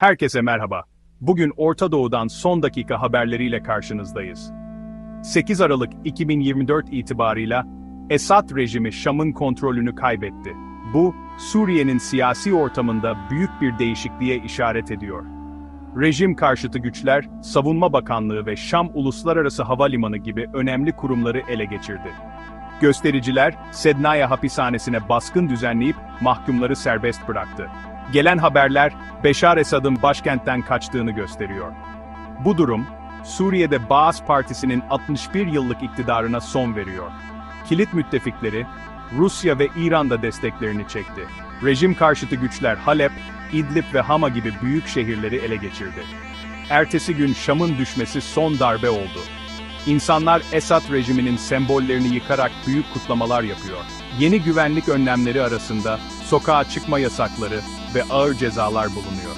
Herkese merhaba. Bugün Orta Doğu'dan son dakika haberleriyle karşınızdayız. 8 Aralık 2024 itibarıyla Esad rejimi Şam'ın kontrolünü kaybetti. Bu, Suriye'nin siyasi ortamında büyük bir değişikliğe işaret ediyor. Rejim karşıtı güçler, Savunma Bakanlığı ve Şam Uluslararası Havalimanı gibi önemli kurumları ele geçirdi. Göstericiler, Sednaya hapishanesine baskın düzenleyip mahkumları serbest bıraktı. Gelen haberler, Beşar Esad'ın başkentten kaçtığını gösteriyor. Bu durum, Suriye'de Baas Partisi'nin 61 yıllık iktidarına son veriyor. Kilit müttefikleri, Rusya ve İran'da desteklerini çekti. Rejim karşıtı güçler Halep, İdlib ve Hama gibi büyük şehirleri ele geçirdi. Ertesi gün Şam'ın düşmesi son darbe oldu. İnsanlar Esad rejiminin sembollerini yıkarak büyük kutlamalar yapıyor. Yeni güvenlik önlemleri arasında sokağa çıkma yasakları ve ağır cezalar bulunuyor.